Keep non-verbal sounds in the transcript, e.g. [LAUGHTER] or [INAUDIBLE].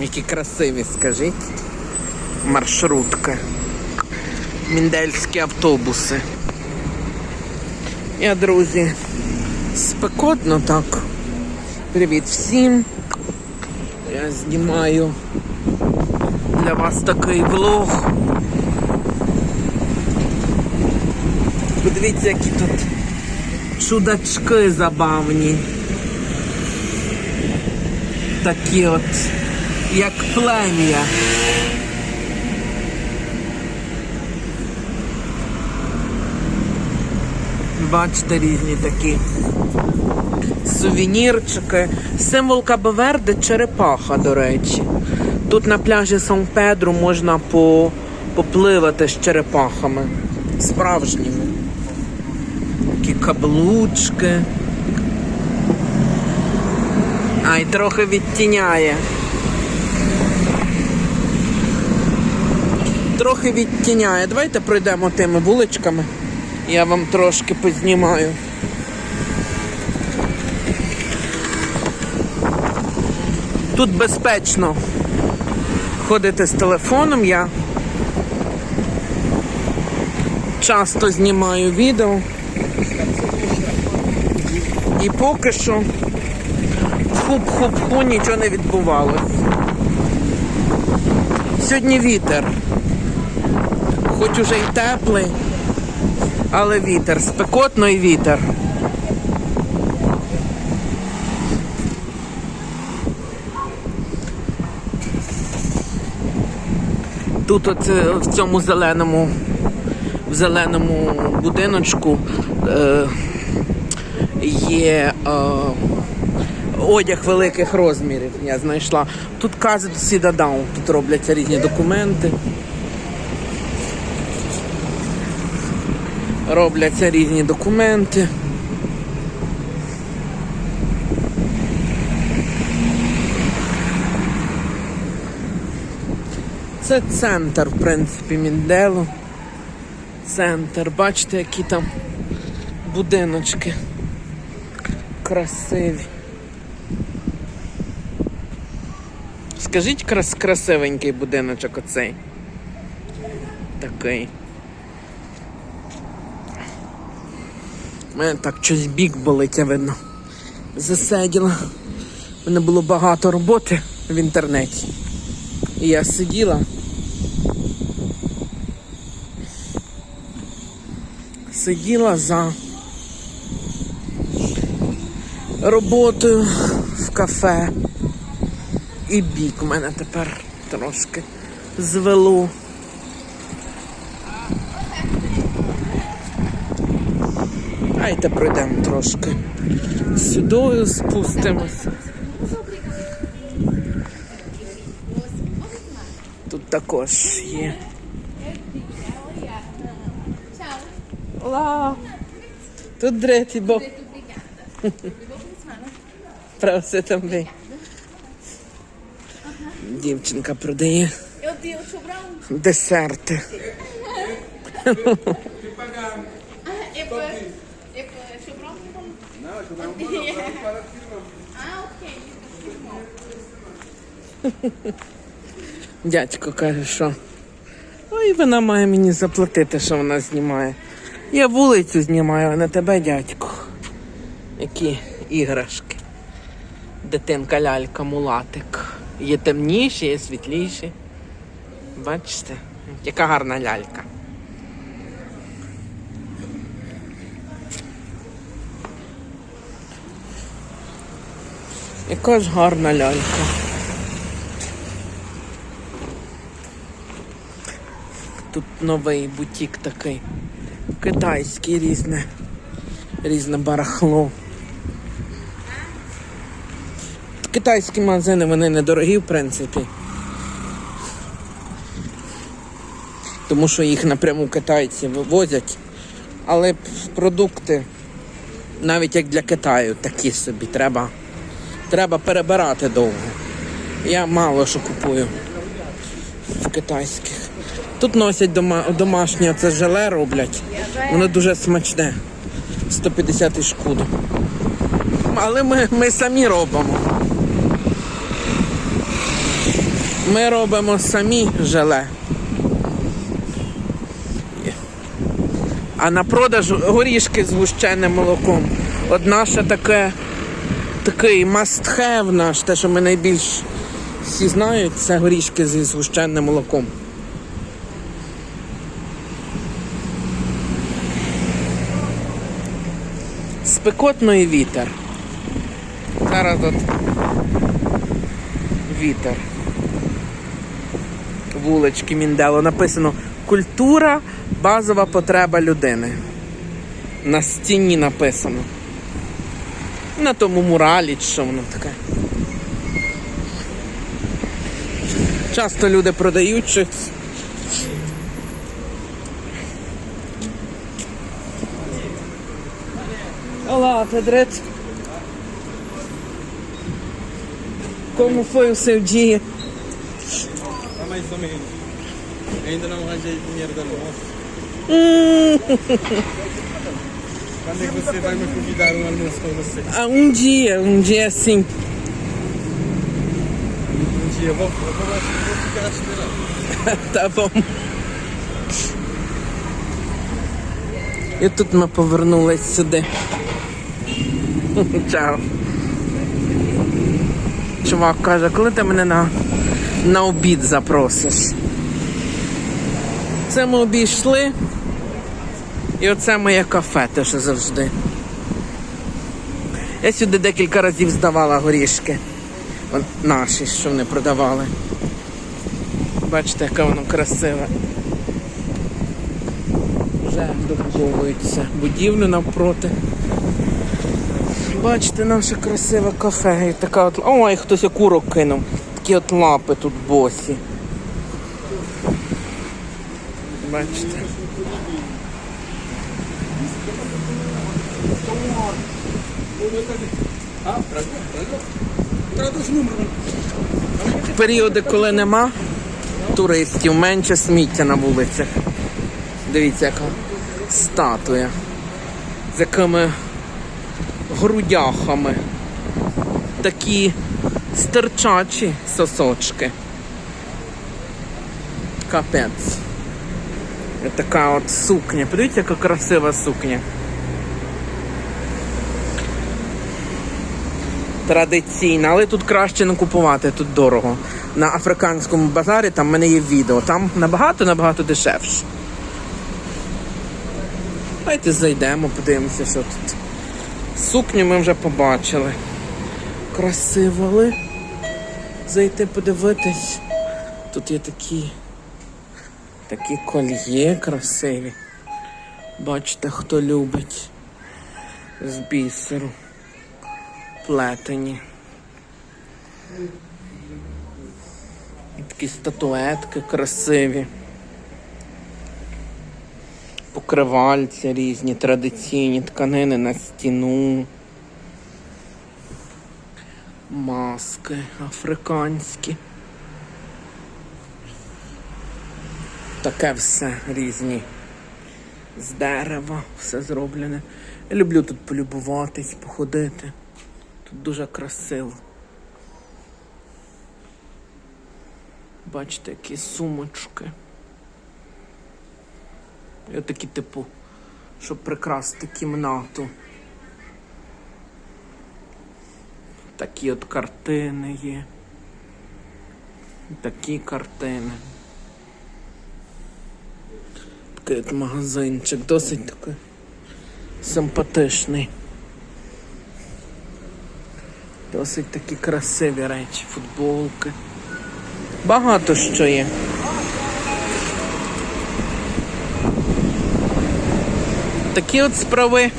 Які красиві, скажіть. Маршрутка. Міндельські автобуси. Я, друзі, спекотно так. Привіт всім. Я знімаю для вас такий влог. Подивіться, які тут чудачки забавні. Такі от, як плем'я. Бачите, різні такі сувенірчики. Символ Кабоверде черепаха, до речі. Тут на пляжі Сан-Педру можна по, попливати з черепахами. Справжніми. Каблучки. Ай, трохи відтіняє. Трохи відтіняє. Давайте пройдемо тими вуличками. Я вам трошки познімаю. Тут безпечно ходити з телефоном. Я часто знімаю відео. І поки що хуп-хуп-ху нічого не відбувалося. Сьогодні вітер. Хоч уже й теплий, але вітер. Спекотно і вітер. Тут от в цьому зеленому, в зеленому будиночку е, є е, одяг великих розмірів. Я знайшла. Тут кази Сідадаун, тут робляться різні документи. Робляться різні документи. Це центр, в принципі, Мінделу. Центр. Бачите, які там будиночки красиві. Скажіть крас красивенький будиночок оцей. Такий. У мене так щось бік болить, я видно. Засиділа. У мене було багато роботи в інтернеті. І я сиділа. Сиділа за роботою в кафе. І бік у мене тепер трошки звело. Дайте пройдемо трошки. Сюдою спустимося. Тут також є. Olá! Tudo direito e você também. Дівчинка продає десерти. Дядько каже, що ой, вона має мені заплатити, що вона знімає. Я вулицю знімаю, а не тебе, дядько. Які іграшки. Дитинка лялька, мулатик. Є темніші, є світліші. Бачите, яка гарна лялька. Яка ж гарна лялька. Тут новий бутік такий. Китайський різне. Різне барахло. Китайські магазини вони недорогі, в принципі. Тому що їх напряму китайці вивозять. Але продукти, навіть як для Китаю, такі собі треба. Треба перебирати довго. Я мало що купую в китайських. Тут носять дома, домашнє це желе роблять. Воно дуже смачне. 150 шкуду. Але ми, ми самі робимо. Ми робимо самі желе. А на продаж горішки з гущеним молоком. От наше таке, такий must have наш, те, що ми найбільш всі знають, це горішки зі згущеним молоком. Спекотно і вітер. Зараз от вітер. Вулички Міндело написано Культура базова потреба людини. На стіні написано. На тому муралі, що воно таке. Часто люди продають щось. Olá, Pedret. Como foi o seu dia? Tá mais ou menos. Ainda não arranjei dinheiro da almoço. [LAUGHS] Quando é que você vai me convidar um almoço com você? Ah, um dia, um dia sim. Um dia eu vou, eu vou, lá- eu vou ficar esperando. [LAUGHS] Tá bom. І тут ми повернулись сюди. Чао. Чувак каже, коли ти мене на, на обід запросиш? Це ми обійшли. І оце моє кафе, те, що завжди. Я сюди декілька разів здавала горішки. Наші, що вони продавали. Бачите, яке воно красиве. Вже добудовується будівлю навпроти. Бачите, наше красиве кафе. І така от. Ой, хтось окурок кинув. Такі от лапи тут босі. Бачите. В періоди, коли нема туристів, менше сміття на вулицях. Дивіться, яка статуя. З якими грудяхами. Такі стерчачі сосочки. Капець. Така от сукня. Подивіться, яка красива сукня. Традиційна, але тут краще не купувати, тут дорого. На африканському базарі там в мене є відео, там набагато-набагато дешевше. Давайте зайдемо, подивимося, що тут. Сукню ми вже побачили. Красиво, але зайти подивитись. Тут є такі такі кольє красиві. Бачите, хто любить з бісеру. Плетені. Такі статуетки красиві. Покривальці різні, традиційні тканини на стіну. Маски африканські. Таке все різні. З дерева все зроблене. Я люблю тут полюбуватись, походити. Тут дуже красиво. Бачите, які сумочки. І отакі, типу, щоб прикрасити кімнату. Такі от картини є. Такі картини. Такий от магазинчик, досить такий симпатичний. Досить такі красиві речі, футболки. Багато що є. Такі от справи.